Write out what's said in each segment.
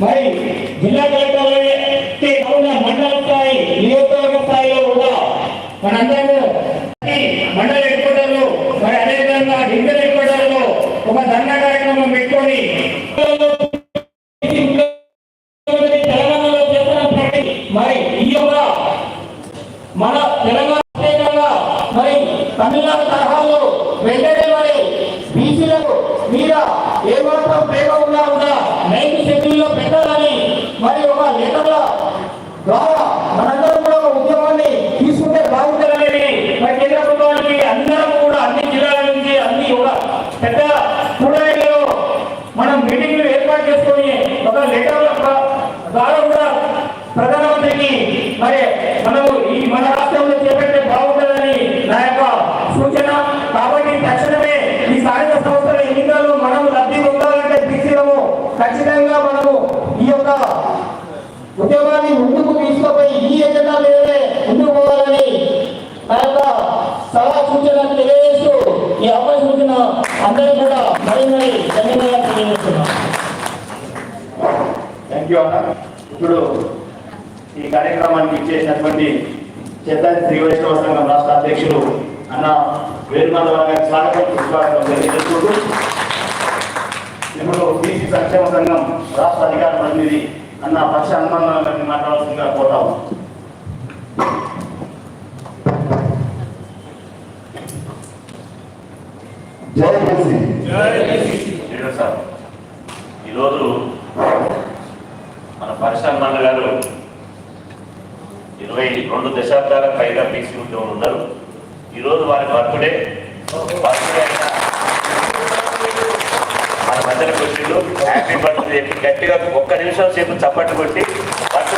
మరి జిల్లా కలెక్టర్ మండల స్థాయి నియోజకవర్గ స్థాయిలో కూడా మనందరూ ఈ మండల హెడ్ క్వార్టర్లో మరి అదేవిధంగా డివిజన్ హెడ్ క్వార్టర్లో ఒక ధర్నా కార్యక్రమం పెట్టుకొని తెలంగాణలో చేస్తున్న ప్రతి మరి ఈ యొక్క మన తెలంగాణ ప్రత్యేకంగా మరి తమిళనాడు తరహాలో వెంటనే మరి బీసీలకు మీద ఏమాత్రం ప్రేమ ఉన్నా కూడా నైన్త్ షెడ్యూల్లో పెట్టాలని మరి ఒక లెటర్ల ద్వారా మనందరం కూడా ఒక ఉద్యమాన్ని తీసుకుంటే బాగుంటుందనేది మరి కేంద్ర ప్రభుత్వానికి అందరం కూడా అన్ని జిల్లాల నుంచి అన్ని కూడా పెద్ద కూడలిలో మనం మీటింగ్లు ఏర్పాటు చేసుకొని ఒక లెటర్ల ప్ర- ద్వారా కూడా ప్రధానమంత్రికి మరి మనము ఈ మన రాష్ట్రంలో చేపట్టే బాగుంటుందని నా యొక్క సూచన కాబట్టి తక్షణమే ఈ స్థానిక సంస్థల ఎన్నికల్లో మనం లబ్ధి పొందాలంటే బీసీలము ఖచ్చితంగా మనము ఈ యొక్క ఉద్యమాన్ని ముందుకు తీసుకుపోయి ఈ ఎజెండా మీదనే ముందుకు పోవాలని నా యొక్క సలహా సూచన తెలియజేస్తూ ఈ అవకాశం ఇచ్చిన అందరూ కూడా మరీ మరీ ధన్యవాదాలు తెలియజేస్తున్నాను థ్యాంక్ యూ అన్న. ఇప్పుడు ఈ కార్యక్రమానికి ఇచ్చేసినటువంటి చేతాది శ్రీ వైష్ణవ సంఘం రాష్ట్ర అధ్యక్షులు అన్న వేరుమాధవ గారి స్వాగతం సుస్వాగతం తెలియజేసుకుంటూ ఇప్పుడు బీసీ సంక్షేమ సంఘం రాష్ట్ర అధికార ప్రతినిధి అన్న పక్ష హనుమాన్ గారిని మాట్లాడాల్సిందిగా జై బీసీ. సార్ ఈరోజు మన గారు ఇరవై రెండు దశాబ్దాల పైగా పీసీ ఉద్యోగులు ఉన్నారు ఈరోజు వారి బర్త్డే. బర్త్డే అయినా మన మధ్యలోకి వచ్చిండు. హ్యాపీ బర్త్డే చెప్పి గట్టిగా ఒక్క నిమిషం సేపు చప్పట్లు కొట్టి బర్త్డే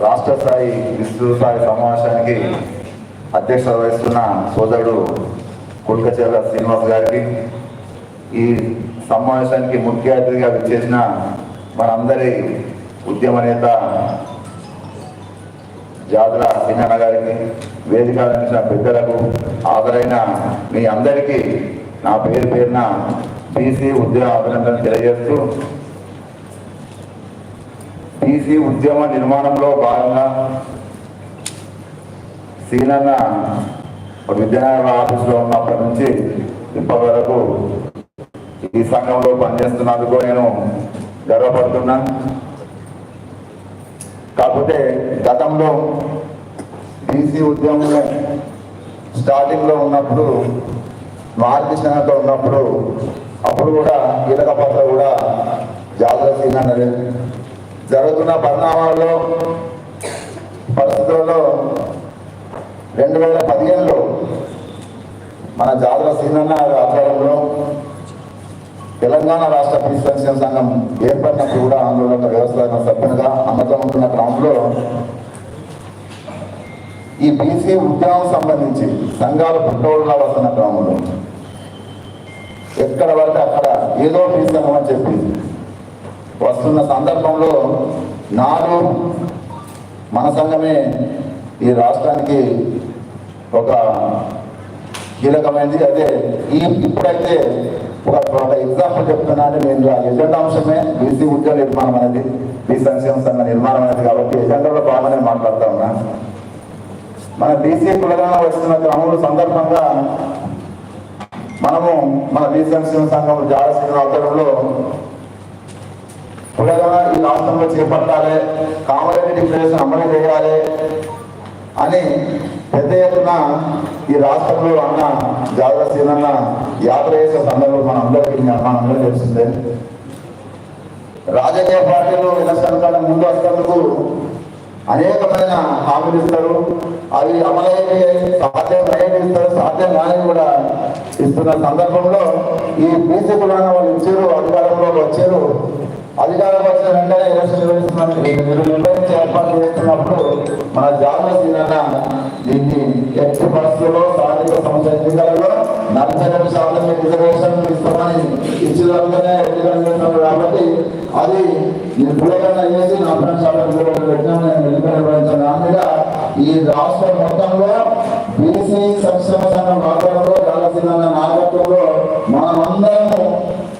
రాష్ట్ర స్థాయి విస్తృత స్థాయి సమావేశానికి అధ్యక్షత వహిస్తున్న సోదరుడు కుల్కచేల శ్రీనివాస్ గారికి ఈ సమావేశానికి ముఖ్య అతిథిగా విచ్చేసిన మనందరి ఉద్యమ నేత జాతర సింగన్న గారికి వేదిక అందించిన పెద్దలకు హాజరైన మీ అందరికీ నా పేరు పేరున బీసీ ఉద్యమ అభినందన తెలియజేస్తూ బీసీ ఉద్యమ నిర్మాణంలో భాగంగా సీనన్న విద్యానగర ఆఫీసులో ఉన్నప్పటి నుంచి ఇప్పటి వరకు ఈ సంఘంలో పనిచేస్తున్నందుకు నేను గర్వపడుతున్నా. కాకపోతే గతంలో బీసీ ఉద్యమం స్టార్టింగ్లో ఉన్నప్పుడు మార్గదర్శనంతో ఉన్నప్పుడు అప్పుడు కూడా కీలక పాత్ర కూడా జాతర సీనన్నది జరుగుతున్న పరిణామాల్లో పరిస్థితులలో రెండు వేల పదిహేనులో మన జాతర సీనన్న గారి ఆధ్వర్యంలో తెలంగాణ రాష్ట్ర పీస్ సంఘం ఏర్పడినప్పుడు కూడా అందులో ఒక వ్యవస్థాపక సభ్యునిగా అమ్మతం ఉంటున్న క్రమంలో ఈ బీసీ ఉద్యమం సంబంధించి సంఘాలు పుట్టోళ్ళ వస్తున్న క్రమంలో ఎక్కడ పడితే అక్కడ ఏదో బీసీ సంఘం అని చెప్పి వస్తున్న సందర్భంలో నాడు మన సంఘమే ఈ రాష్ట్రానికి ఒక కీలకమైనది. అదే ఈ ఇప్పుడైతే ఒక ఒక ఎగ్జాంపుల్ చెప్తున్నాను నేను ఆ ఎజెండా అంశమే బీసీ ఉద్యోగ నిర్మాణం అనేది బీసీ సంక్షేమ సంఘ నిర్మాణం అనేది కాబట్టి ఎజెండాలో బాగానే మాట్లాడుతా ఉన్నా. మన బీసీ కులగణ వస్తున్న క్రమంలో సందర్భంగా మనము మన బీసీ సంక్షేమ సంఘం జాగ్రత్త ఆధ్వర్యంలో కులగణ ఈ రాష్ట్రంలో చేపట్టాలి కామరెడ్డి డిక్లరేషన్ అమలు చేయాలి అని పెద్ద ఎత్తున ఈ రాష్ట్రంలో అన్న జాగ్రత్త సీనన్న యాత్ర చేసే సందర్భం మన అందరికీ మనందరికీ తెలిసిందే రాజకీయ పార్టీలు ఎలక్షన్ కన్నా ముందు వస్తేందుకు అనేకమైన హామీలు ఇస్తారు. అవి అమలైతే సాధ్యం అయ్యేవి ఇస్తారు. సాధ్యం కాని కూడా ఇస్తున్న సందర్భంలో ఈ బీసీ కులాన్ని వాళ్ళు ఇచ్చారు అధికారంలోకి వచ్చారు. అధికారం వచ్చిన వెంటనే ఎలక్షన్ మీరు నిర్వహించి ఏర్పాటు చేస్తున్నప్పుడు మన జాతీయ దీన్ని ఎట్టి పరిస్థితుల్లో స్థానిక సంస్థ ఎన్నికలలో నలభై రెండు శాతం రిజర్వేషన్ ఇస్తామని ఇచ్చిన ఎన్నికలు కాబట్టి అది నేను పూర్వకంగా చేసి నలభై రెండు శాతం రిజర్వేషన్ పెట్టినా నేను ఎన్నికలు నిర్వహించాను ఈ రాష్ట్రం మొత్తంలో బీసీ సంక్షేమ సంఘం రావడంలో జాతీయ నాయకత్వంలో మనమందరము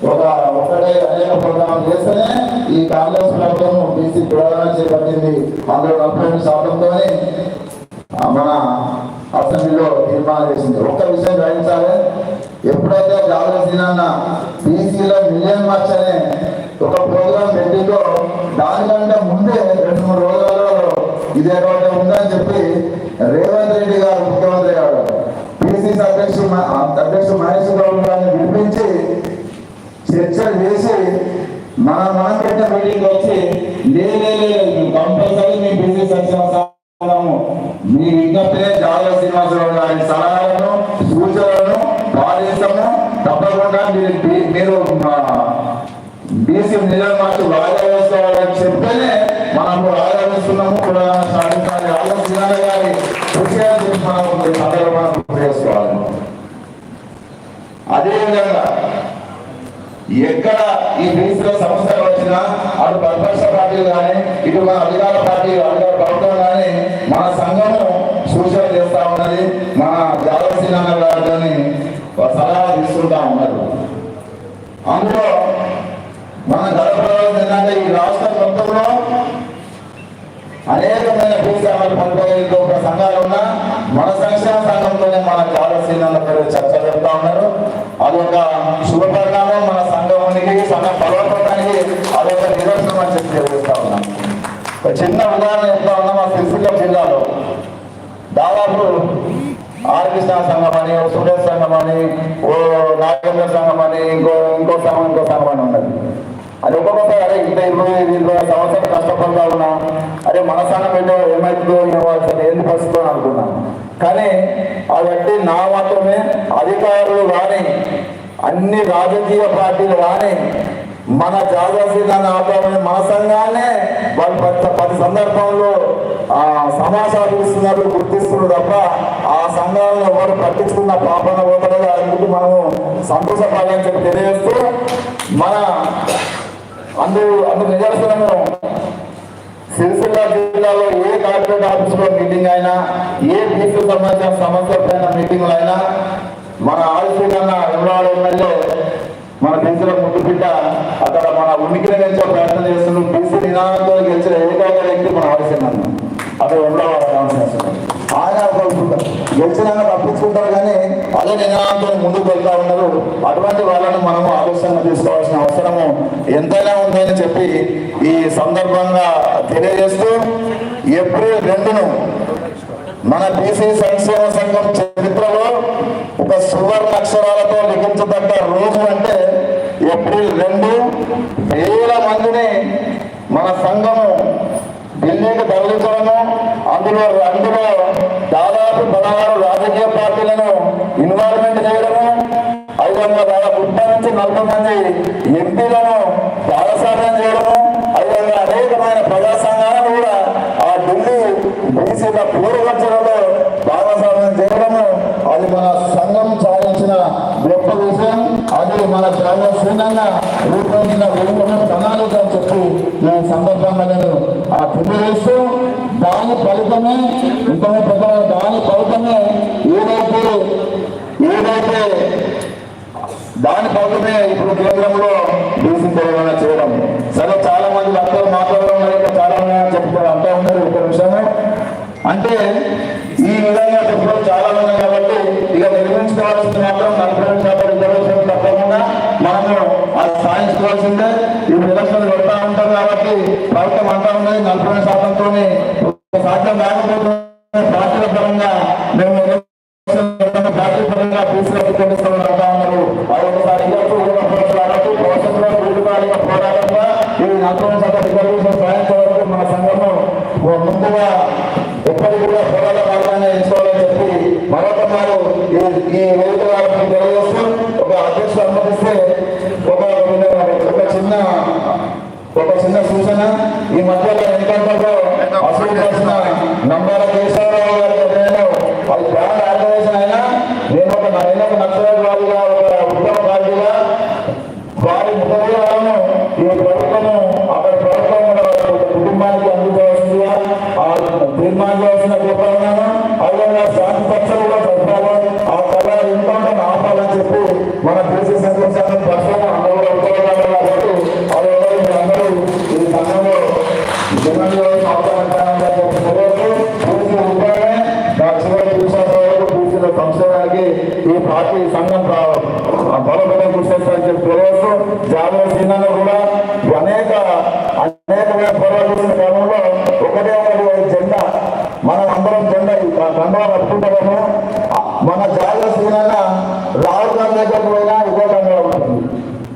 ఒక ఒకటే అనేక ప్రోగ్రాం చేస్తేనే ఈ కాంగ్రెస్ ప్రభుత్వం బీసీ ప్రధాన చేపట్టింది. అందులో నలభై రెండు శాతంతోనే మన అసెంబ్లీలో తీర్మానం చేసింది గ్రహించాలి. ఎప్పుడైతే జాగ్రత్త బీసీలో మిలియన్ మార్చ్ అనే ఒక ప్రోగ్రామ్ పెట్టిందో దానికంటే ముందే రెండు మూడు రోజులలో ఇది ఎటువంటి ఉందని చెప్పి రేవంత్ రెడ్డి గారు ముఖ్యమంత్రి గారు పిసిసి అధ్యక్షుడు అధ్యక్షుడు మహేష్ గౌడ్ గారిని పిలిపించి చర్చ చేసి మన మనం పెట్టిన మీటింగ్ వచ్చి లేదు కంపల్సరీ మీ బిజీ సంక్షేమ సంఘము మీ విజ్ఞప్తినే జాగ్రత్త శ్రీనివాసరావు గారి సలహా తప్పకుండా మీరు మీరు బీసీ నిజామాబాద్ వాయిదా వేసుకోవాలని చెప్తేనే మనము వాయిదా కూడా సాధించాలి ఆలోచన గారి కృషి అని చెప్పి మనం చేసుకోవాలి. అదేవిధంగా ఎక్కడ ఈ బీసీల సమస్యలు వచ్చినా అటు ప్రతిపక్ష పార్టీలు కానీ ఇటు మన అధికార పార్టీ అధికార ప్రభుత్వం కానీ మన సంఘము సూచన చేస్తా ఉన్నది మన జాగ్రత్త గారిని సలహా తీసుకుంటా ఉన్నారు అందులో మన గడపడం ఏంటంటే ఈ రాష్ట్ర మొత్తంలో అనేకమైన భూస్వాములు పండుగ ఒక సంఘాలు ఉన్నా మన సంక్షేమ సంఘంతోనే మన జాలసీనంలో చర్చ జరుపుతా ఉన్నారు. అదొక శుభ పరిణామం మన సంఘానికి సంఘం బలోపడటానికి అదొక నిదర్శనం అని చెప్పి తెలియజేస్తా ఉన్నాం. ఒక చిన్న ఉదాహరణ చెప్తా ఉన్నాం మా సిరిసిల్ల జిల్లాలో. దాదాపు ఆర్ కృష్ణ సంఘం అని ఓ సూర్య సంఘం అని ఓ నాగేంద్ర సంఘం అని ఇంకో ఇంకో సంఘం ఇంకో సంఘం అని ఉన్నది అది ఒక్కొక్కసారి అరే ఇంత ఇరవై ఇరవై సంవత్సరాలు కష్టపడతా ఉన్నా అరే మన సంఘం ఏంటో ఏమైతుందో ఇవ్వాల్సింది ఏంది పరిస్థితి అని అనుకున్నాను కానీ అవన్నీ నా మాత్రమే అధికారులు కానీ అన్ని రాజకీయ పార్టీలు కానీ మన జాగ్రత్తగా ఆధారమైన మన సంఘాన్నే వాళ్ళు పది పది సందర్భంలో సమాచారం ఇస్తున్నారు గుర్తిస్తున్నారు తప్ప ఆ సంఘాలను ఎవరు పట్టించుకున్న పాపన పోతలేదు అందుకు మనము సంతోషపడాలని చెప్పి తెలియజేస్తూ మన అందు అందుకు నిదర్శనము సిరిసిల్ల జిల్లాలో ఏ కార్పొరేట్ ఆఫీసులో మీటింగ్ అయినా ఏ బీసీ సంబంధించిన సమస్య పైన మీటింగ్లు అయినా మన ఆలస్యం కన్నా ఎవరాడు ఎమ్మెల్యే మన బీసీల ముద్దు బిడ్డ అక్కడ మన ఉనికిని గెలిచే ప్రయత్నం చేస్తున్నాం బీసీ నినాదంతో గెలిచిన ఏకైక వ్యక్తి మన ఆలస్యం అన్న అతను గెలిచినాక తప్పించుకుంటారు కానీ అదే నినాదంతో ముందుకు వెళ్తా ఉన్నారు. అటువంటి వాళ్ళను మనము ఆలోచన తీసుకోవాల్సిన అవసరము ఎంతైనా ఉందని చెప్పి ఈ సందర్భంగా తెలియజేస్తూ ఏప్రిల్ రెండును మన బీసీ సంక్షేమ సంఘం చరిత్రలో ఒక సువర్ణ అక్షరాలతో లిఖించదగ్గ రోజు అంటే ఏప్రిల్ రెండు వేల మందిని మన సంఘము ఢిల్లీకి తరలించడము అందులో అందులో దాదాపు పదహారు రాజకీయ పార్టీలను ఇన్వాల్వ్మెంట్ చేయడము. ఐదు వందల దాదాపు ముప్పై నుంచి నలభై మంది ఎంపీలను బాలసాధ్యం చేయడము. ఐదు వందల అనేకమైన ప్రజా సంఘాలను కూడా ఆ ఢిల్లీ బీసీల పూర్వచనలో భాగస్వామ్యం చేయడము అది మన సంఘం సాధించిన గొప్ప విషయం అది మన చాలా శూన్యంగా రూపొందిన రూపణ ప్రణాళిక అని చెప్పి. ఈ సందర్భంగా నేను ఆ తెలియజేస్తూ దాని ఫలితమే ఇంకొక ప్రకారం దాని ఫలితమే ఏదైతే ఏదైతే దాని ఫలితమే ఇప్పుడు కేంద్రంలో బీసీ తెలంగాణ చేయడం. సరే చాలా మంది అందరూ మాట్లాడడం మరి చాలా మంది చెప్తారు అంటూ ఉన్నారు ఒక విషయమే అంటే ఈ విధంగా ఇప్పుడు చాలా ఉన్నాయి కాబట్టి ఇక నిర్మించుకోవాల్సింది మాత్రం నలభై రెండు శాతం రిజర్వేషన్ తప్పకుండా మనము అది సాధించుకోవాల్సిందే ఇప్పుడు పెడతా ఉంటారు కాబట్టి ప్రభుత్వం అంటా ఉన్నది నలభై రెండు శాతంతో సాధ్యం కాకపోతే పార్టీల పరంగా మేము పార్టీ పరంగా బీసీలకు తెలుస్తామని అంటా ఉన్నారు అది ఒకసారి ఇవ్వచ్చు ఇవ్వకపోవచ్చు అనొచ్చు భవిష్యత్తులో దీర్ఘకాలిక పోరాటంగా ఈ నలభై రెండు శాతం రిజర్వేషన్ సాధించే మన సంఘము ఓ ముందుగా ఎప్పటికీ కూడా పోరాట మార్గాన్ని ఎంచుకోవాలని చెప్పి మరొక మారు ఈ ఈ వేదిక వారికి తెలియజేస్తూ ఒక అధ్యక్షుడు అనుమతిస్తే ఒక ఒక చిన్న అసలు ప్రశ్న. నంబర్ కేశవరావు గారికి నేను. అది ప్లాన్ ఆర్గనైజేషన్ అయినా నేను ఒక నేను ఒక నక్సలవాదిగా ఒక ఉత్తమ పార్టీగా వారి ముఖాలను ఈ ప్రభుత్వము అక్కడ ప్రభుత్వం కుటుంబానికి అందుకోవాల్సిందిగా ఆ తీర్మానించవలసిన కోరుతున్నాను అదేవిధంగా శాంతి పక్షాలు కూడా జరపాలి ఆ కళ ఎంత ఉంటుందో ఆపాలని చెప్పి మన దేశ సంఘం సంఘం పక్షం ఈ సంఘం ప్రా- బలోపేతం కృషి చేస్తారని చెప్పి తెలియజేస్తూ జాతీయ సీనాలు కూడా అనేక అనేకమైన పోరాటాల క్రమంలో ఒకటే ఒకటి జెండా మనం అందరం జెండా కండువా కట్టుకుంటాము మన జాతీయ సీనాల రాహుల్ గాంధీ దగ్గరకు పోయినా ఇదే కండువా ఉంటుంది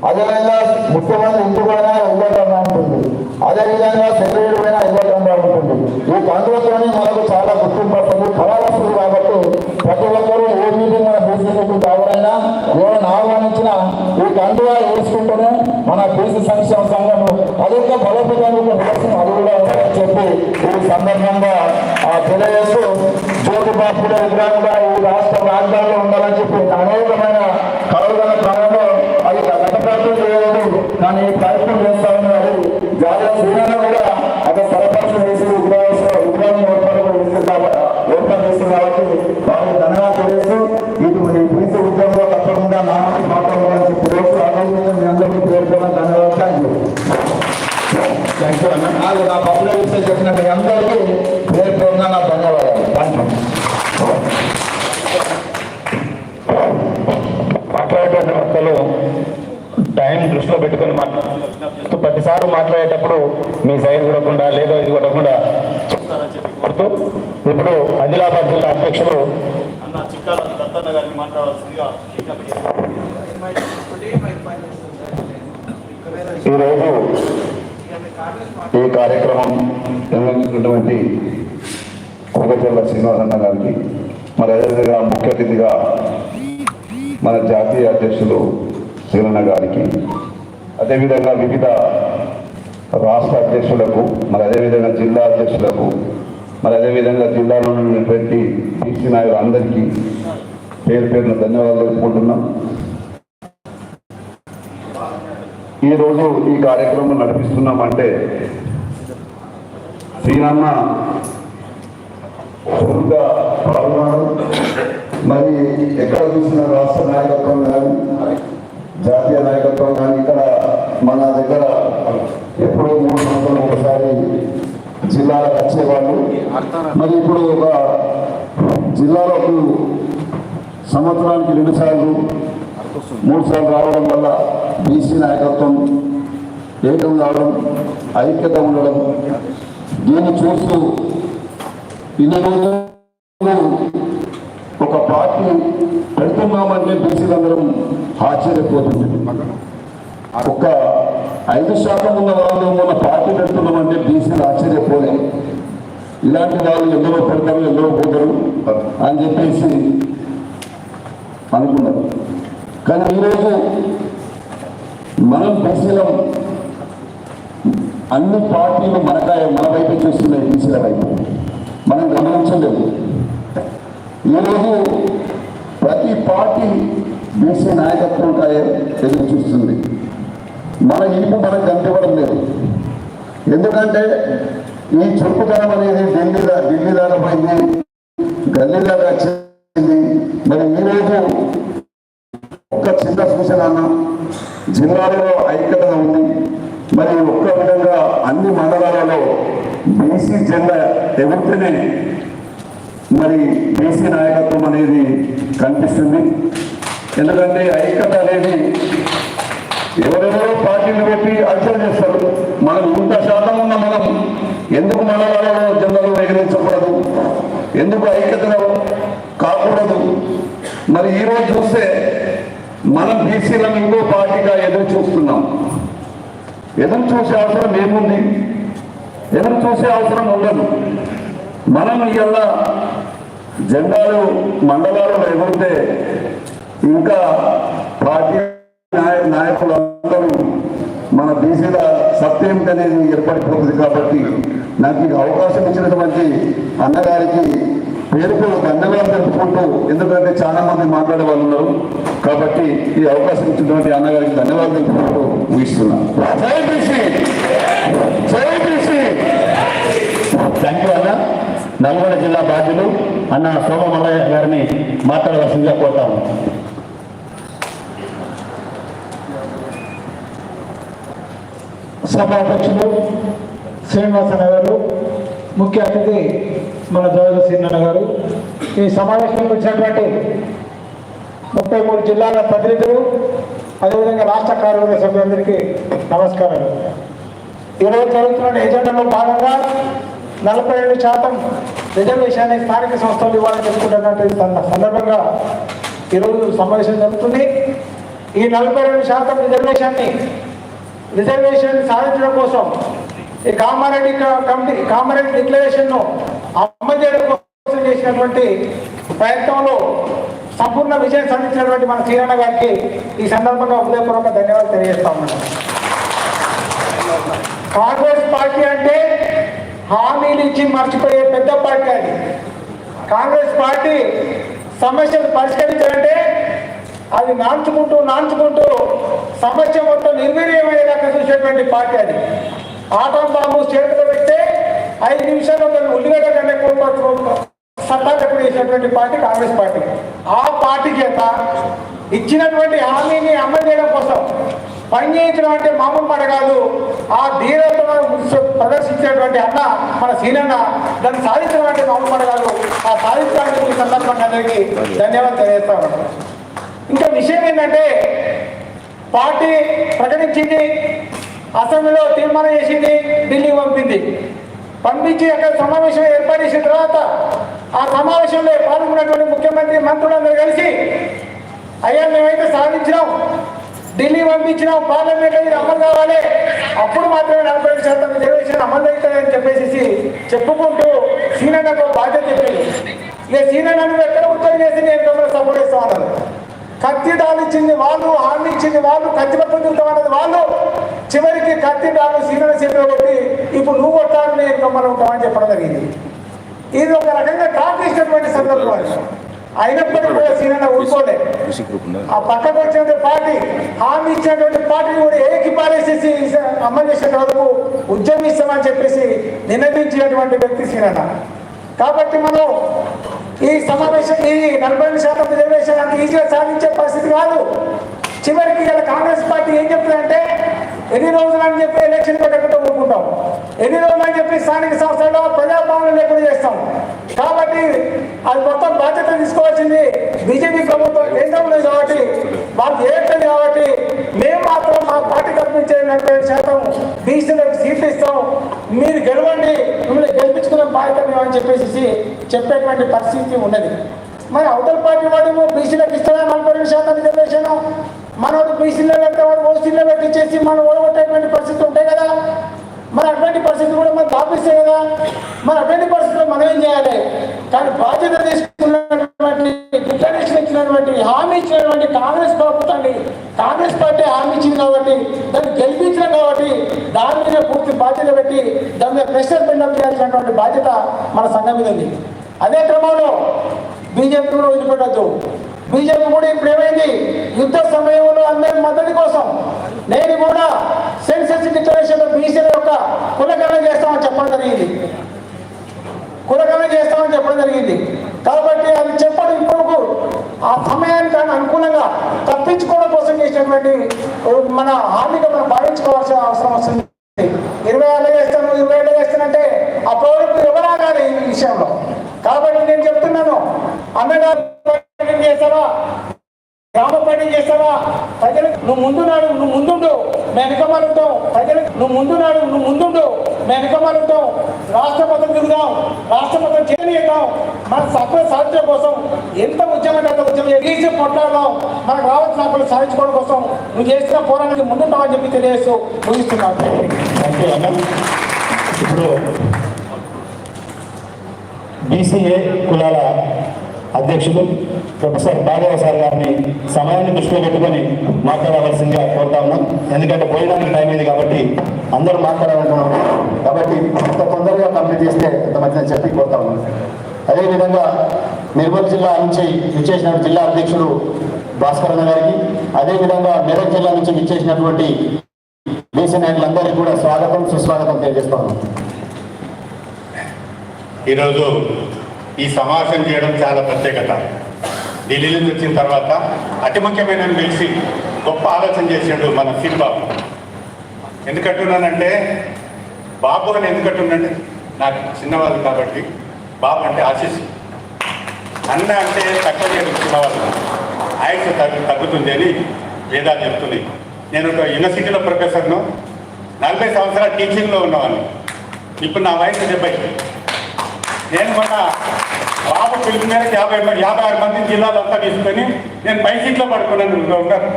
అదేవిధంగా ముఖ్యమంత్రి ఇంటికి పోయినా ఇదే కండువా ఉంటుంది అదేవిధంగా సెక్రటరీ పోయినా ఇదే కండువా ఉంటుంది ఈ కండువతోనే మనకు చాలా గుర్తింపు వస్తుంది కళ వస్తుంది కాబట్టి ప్రతి ఒక్కరూ ఏ మీటింగ్ మన బీసీ మీటింగ్ కావాలన్నా ఎవరైనా ఆహ్వానించినా ఈ కండువా వేసుకుంటూనే మన బీసీ సంక్షేమ సంఘం అదేవిధంగా బలోపేతానికి నిదర్శనం అది కూడా ఉందని చెప్పి ఈ సందర్భంగా ఆ తెలియజేస్తూ జ్యోతి బాపుల విగ్రహం కూడా ఈ రాష్ట్ర రాజధానిలో ఉండాలని చెప్పి అనేకమైన కలవగల క్రమంలో అది గత ప్రభుత్వం చేయలేదు. కానీ మాట్లాడేటప్పుడు మీ సైడ్ చూడకుండా లేదో ఇది కొట్టకుండా చూస్తారని చెప్పి కోరుతూ ఇప్పుడు ఆదిలాబాద్ జిల్లా అధ్యక్షులు అన్న చిక్కాల దత్తన్న గారిని మాట్లాడాల్సిందిగా ఈరోజు ఈ కార్యక్రమం నిర్వహించినటువంటి కోగచెల్ల శ్రీనివాసన్న గారికి మరి అదేవిధంగా ముఖ్య అతిథిగా మన జాతీయ అధ్యక్షులు శ్రీరన్న గారికి అదేవిధంగా వివిధ రాష్ట్ర అధ్యక్షులకు మరి అదేవిధంగా జిల్లా అధ్యక్షులకు మరి అదేవిధంగా జిల్లాలో ఉన్నటువంటి బీసీ నాయకులు అందరికీ పేరు పేరున ధన్యవాదాలు తెలుసుకుంటున్నాం ఈరోజు ఈ కార్యక్రమం నడిపిస్తున్నామంటే శ్రీనన్న చురుగ్గా పాల్గొన్నారు మరి ఎక్కడ చూసిన రాష్ట్ర నాయకత్వం కానీ జాతీయ నాయకత్వం కానీ ఇక్కడ మన దగ్గర ఎప్పుడో మూడు సంవత్సరాలు ఒకసారి జిల్లాలకు వచ్చేవాళ్ళు. మరి ఇప్పుడు ఒక జిల్లాలోకి సంవత్సరానికి రెండు సార్లు మూడు సార్లు రావడం వల్ల బీసీ నాయకత్వం ఏకం కావడం ఐక్యత ఉండడం దీన్ని చూస్తూ ఇన్ని రోజులు ఒక పార్టీ పెడుతున్నామంటే బీసీలందరం ఆశ్చర్యపోతుంది ఒక్క ఐదు శాతం ఉన్న వాళ్ళు మన పార్టీ పెడుతున్నామంటే బీసీలు ఆశ్చర్యపోలే. ఇలాంటి వాళ్ళు ఎందరో పెడతారు ఎందరో పోతారు అని చెప్పేసి అనుకున్నారు. కానీ ఈరోజు మనం బీసీలం అన్ని పార్టీలు మనకాయ మన వైపు చూస్తున్నాయి బీసీల వైపు. మనం గమనించలేదు ఈరోజు ప్రతి పార్టీ బీసీ నాయకత్వం కాయ ఎదురు చూస్తుంది. మన ఇంపు మనకు కనిపించడం లేదు. ఎందుకంటే ఈ చురుకుతనం అనేది ఢిల్లీ ఢిల్లీ దాకా పోయింది. గల్లీ దాకా వచ్చింది. మరి ఈరోజు ఒక్క చిన్న సూచన అన్న జిల్లాలో ఐక్యత ఉంది. మరి ఒక్క విధంగా అన్ని మండలాలలో బీసీ జెండా ఎగురుతూనే మరి బీసీ నాయకత్వం అనేది కనిపిస్తుంది. ఎందుకంటే ఐక్యత అనేది ఎవరెవరో పార్టీలు పెట్టి అర్చన చేస్తారు. మనం ఇంత శాతం ఉన్న మనం ఎందుకు మండలాలలో జెండాలు ఎగిరించకూడదు ఎందుకు ఐక్యతలో కాకూడదు? మరి ఈరోజు చూస్తే మనం బీసీలను ఇంకో పార్టీగా ఎదురు చూస్తున్నాం. ఎదురు చూసే అవసరం ఏముంది? ఎదురు చూసే అవసరం ఉండదు. మనం ఇలా జెండాలు మండలాలు ఎగురితే ఇంకా పార్టీ నాయకులందరూ మన బీసీల సత్యం అనేది ఏర్పడిపోతుంది కాబట్టి నాకు ఈ అవకాశం ఇచ్చినటువంటి అన్నగారికి పేరుకు పేరు ధన్యవాదాలు తెలుపుకుంటూ ఎందుకంటే చాలా మంది మాట్లాడే వాళ్ళు ఉన్నారు. కాబట్టి ఈ అవకాశం ఇచ్చినటువంటి అన్నగారికి ధన్యవాదాలు తెలుపుకుంటూ ముగిస్తున్నాను జై థ్యాంక్ యూ అన్న. నల్గొండ జిల్లా బాధ్యులు అన్న సోమ మల్లయ్య గారిని మాట్లాడవలసిందిగా కోరుతాము సభాధ్యక్షులు శ్రీనివాసన్న గారు ముఖ్య అతిథి మన జోగ సీనన్న గారు. ఈ సమావేశానికి వచ్చినటువంటి ముప్పై మూడు జిల్లాల ప్రతినిధులు అదేవిధంగా రాష్ట్ర కార్యవర్గ సభ్యులందరికీ నమస్కారాలు. ఈరోజు జరుగుతున్న ఎజెండాలో భాగంగా నలభై రెండు శాతం రిజర్వేషన్ స్థానిక సంస్థలు ఇవ్వాలని చెప్పుకుంటున్నటువంటి సందర్భంగా ఈరోజు సమావేశం జరుగుతుంది. ఈ నలభై రెండు శాతం రిజర్వేషన్ని రిజర్వేషన్ సాధించడం కోసం ఈ కామారెడ్డి కమిటీ కామారెడ్డి డిక్లరేషన్ను అమలు చేయడం కోసం చేసినటువంటి ప్రయత్నంలో సంపూర్ణ విజయం సాధించినటువంటి మన శ్రీరణ గారికి ఈ సందర్భంగా హృదయపూర్వక ధన్యవాదాలు తెలియజేస్తా ఉన్నాను. కాంగ్రెస్ పార్టీ అంటే హామీలు ఇచ్చి మర్చిపోయే పెద్ద పార్టీ అది. కాంగ్రెస్ పార్టీ సమస్యలు పరిష్కరించాలంటే అది నాంచుకుంటూ నాంచుకుంటూ సమస్య మొత్తం నిర్వీర్యమయ్యేదాకా చూసేటువంటి పార్టీ అది. ఆటం బాంబు చేతిలో పెడితే ఐదు నిమిషాల్లో దాన్ని ఉల్లిగడ్డ కంటే కోల్పోతు సత్తా చేసినటువంటి పార్టీ కాంగ్రెస్ పార్టీ. ఆ పార్టీ చేత ఇచ్చినటువంటి హామీని అమలు చేయడం కోసం పనిచేయించడం అంటే మామూలు మాట కాదు. ఆ ధీరతను ప్రదర్శించేటువంటి అన్న మన సీనన్న దాన్ని సాధించడం అంటే మామూలు మాట కాదు. ఆ సాధించడానికి సందర్భంగా అందరికీ ధన్యవాదాలు తెలియజేస్తాను ఇంకా విషయం ఏంటంటే పార్టీ ప్రకటించింది అసెంబ్లీలో తీర్మానం చేసింది ఢిల్లీ పంపింది. పంపించి అక్కడ సమావేశం ఏర్పాటు చేసిన తర్వాత ఆ సమావేశంలో పాల్గొన్నటువంటి ముఖ్యమంత్రి మంత్రులందరూ కలిసి అయ్యా మేమైతే సాధించినాం. ఢిల్లీ పంపించినాం. పార్లమెంట్ ఇది అమలు కావాలి. అప్పుడు మాత్రమే నలభై ఐదు శాతం రిజర్వేషన్ అమలు అవుతుందని చెప్పేసి చెప్పుకుంటూ సీనన్నకు బాధ్యత చెప్పింది. ఇక సీనన్నను ఎక్కడ ఉత్తరం చేసి నేను మిమ్మల్ని సపోర్ట్ చేస్తా ఉన్నాను కత్తి డాలు ఇచ్చింది వాళ్ళు హామీ ఇచ్చింది వాళ్ళు కత్తి పట్టుకుంటాం అన్నది వాళ్ళు చివరికి కత్తి డాలు సీనియర్ చేతిలో కొట్టి ఇప్పుడు నువ్వు కొట్టాలని నేను మిమ్మల్ని ఉంటామని చెప్పడం జరిగింది. ఇది ఒక రకంగా టాక్ ఇచ్చినటువంటి సందర్భం అయినప్పటికీ కూడా సీనన్న ఊరుకోలే. ఆ పక్కకు వచ్చినటువంటి పార్టీ హామీ ఇచ్చినటువంటి పార్టీని కూడా ఏకి పారేసేసి అమలు చేసే వరకు ఉద్యమిస్తామని చెప్పేసి నినదించినటువంటి వ్యక్తి సీనన్న కాబట్టి మనం ఈ సమావేశం ఈ నలభై శాతం రిజర్వేషన్ అంత ఈజీగా సాధించే పరిస్థితి కాదు. చివరికి ఇలా కాంగ్రెస్ పార్టీ ఏం చెప్తుందంటే ఎన్ని రోజులు అని చెప్పి ఎలక్షన్ పెట్టకుండా ఊరుకుంటాం? ఎన్ని రోజులు అని చెప్పి స్థానిక సంస్థల్లో ప్రజాపాలన లేకుండా చేస్తాం? కాబట్టి అది మొత్తం బాధ్యత తీసుకోవాల్సింది బీజేపీ ప్రభుత్వం కేంద్రంలో కాబట్టి మాకు చేయట్లేదు కాబట్టి మేము మాత్రం మా పార్టీ కల్పించే నలభై శాతం బీసీలకు సీట్లు ఇస్తాం. మీరు గెలవండి మిమ్మల్ని గెలిపించుకునే బాధ్యత మేము అని చెప్పేసి చెప్పేటువంటి పరిస్థితి ఉన్నది. మరి అవతల పార్టీ వాడు బీసీలకు ఇస్తారా నలభై రెండు శాతానికి రిజర్వేషన్? మనోడు బీసీలో పెడితే వాడు ఓసీలో పెట్టించేసి మనం ఓడగొట్టేటువంటి పరిస్థితి ఉంటాయి కదా? మరి అటువంటి పరిస్థితి కూడా మనం దాపిస్తే కదా? మరి అటువంటి పరిస్థితిలో మనం ఏం చేయాలి? కానీ బాధ్యత తీసుకున్నటువంటి డిక్లరేషన్ ఇచ్చినటువంటి హామీ ఇచ్చినటువంటి కాంగ్రెస్ ప్రభుత్వాన్ని కాంగ్రెస్ పార్టీ హామీ ఇచ్చింది కాబట్టి దాన్ని గెలిపించడం కాబట్టి దాని మీద పూర్తి బాధ్యత పెట్టి దాని మీద ప్రెషర్ బిల్డప్ చేయాల్సినటువంటి బాధ్యత మన సంఘం మీద ఉంది. అదే క్రమంలో బీజేపీ కూడా వదిలిపెట్టద్దు. బీజేపీ కూడా ఇప్పుడు ఏమైంది? యుద్ధ సమయంలో అందరి మద్దతు కోసం నేను కూడా సెన్సెస్ డిక్లరేషన్ బీసీల యొక్క కులకరణ చేస్తామని చెప్పడం జరిగింది. కులకరణ చేస్తామని చెప్పడం జరిగింది. కాబట్టి అది చెప్పడం ఇప్పుడు ఆ సమయానికి అనుకూలంగా తప్పించుకోవడం కోసం చేసినటువంటి మన హామీగా మనం భావించుకోవాల్సిన అవసరం వస్తుంది. ఇరవై ఏళ్ళు చేస్తాను ఇరవై ఏళ్ళు చేస్తానంటే ఆ ఎవరు ఆగాలి ఈ విషయంలో? కాబట్టి నేను చెప్తున్నాను చేస్తావా? గ్రామ పని చేస్తావా? ప్రజలకు నువ్వు ముందున్నాడు నువ్వు ముందుండు. మేము వెనకమాలుంటాం ప్రజలకు నువ్వు ముందున్నాడు నువ్వు ముందుండు. మేము వెనకమాలుంటాం రాష్ట్ర మొత్తం తిరుగుదాం. రాష్ట్ర మొత్తం చేయనిద్దాం మన సత్వ సాధ్యం కోసం ఎంత ఉద్యమం అంత ఉద్యమం తీసి కొట్లాడదాం. మనకు రావాల్సిన హక్కులు సాధించుకోవడం కోసం నువ్వు చేసిన పోరాటానికి ముందుంటామని చెప్పి తెలియజేస్తూ ముగిస్తున్నావు ఇప్పుడు బీసీఏ కులాల అధ్యక్షులు ప్రొఫెసర్ బాలయ్య సార్ గారిని సమయాన్ని దృష్టిలో పెట్టుకొని మాట్లాడవలసిందిగా కోరుతా ఉన్నాం. ఎందుకంటే పోయడానికి టైం అయింది కాబట్టి అందరూ మాట్లాడాలనుకున్నాం కాబట్టి అంత తొందరగా కంప్లీట్ చేస్తే అంత మంచిదని చెప్పి కోరుతా ఉన్నాం. అదేవిధంగా నిర్మల్ జిల్లా నుంచి విచ్చేసిన జిల్లా అధ్యక్షుడు భాస్కర్ అన్న గారికి అదేవిధంగా మెదక్ జిల్లా నుంచి విచ్చేసినటువంటి దేశ నాయకులందరికీ కూడా స్వాగతం సుస్వాగతం తెలియజేస్తాను ఈరోజు ఈ సమావేశం చేయడం చాలా ప్రత్యేకత. ఢిల్లీ నుంచి వచ్చిన తర్వాత అతి ముఖ్యమైన పిలిచి గొప్ప ఆలోచన చేసాడు మన సిల్ బాబు. ఎందుకంటున్నానంటే బాబు అని ఎందుకంటున్నానంటే నాకు చిన్నవాళ్ళు కాబట్టి బాబు అంటే ఆశీస్. అన్న అంటే తక్కువ చేయడం చిన్నవాళ్ళు. ఆయుష్ తగ్గు తగ్గుతుంది అని వేదాలు చెప్తున్నాయి నేను ఒక యూనివర్సిటీలో ప్రొఫెసర్ను నలభై సంవత్సరాల టీచింగ్లో ఉన్నవాడిని. ఇప్పుడు నా వయసు డెబ్బై. నేను మొన్న బాబు పిలుపు మేరకు యాభై మంది యాభై ఆరు మంది జిల్లాలంతా తీసుకొని నేను పై సీట్లో పడుకున్నాను ఉన్నారు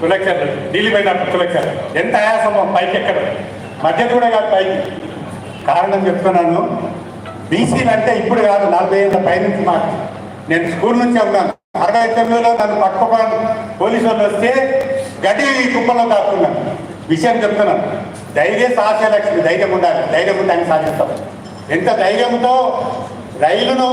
కులెక్షన్ ఢిల్లీ పోయినప్పుడు కులెక్షన్ ఎంత ఆయాసమో పైకి ఎక్కడ. మధ్య కూడా కాదు పైకి. కారణం చెప్తున్నాను. బీసీలు అంటే ఇప్పుడు కాదు నలభై ఏళ్ళ పైనుంచి మాట నేను స్కూల్ నుంచి ఉన్నాను. అరవై తొమ్మిదిలో నన్ను పట్టుకోవాలి పోలీసు వాళ్ళు వస్తే గడ్డి కుప్పలో కాకున్నాను విషయం చెప్తున్నాను ధైర్య సాధ్యలక్ష్మి ధైర్యం ఉండాలి. ధైర్యం ఉంటే ఆయన సాధిస్తాం ఎంత ధైర్యంతో రైలును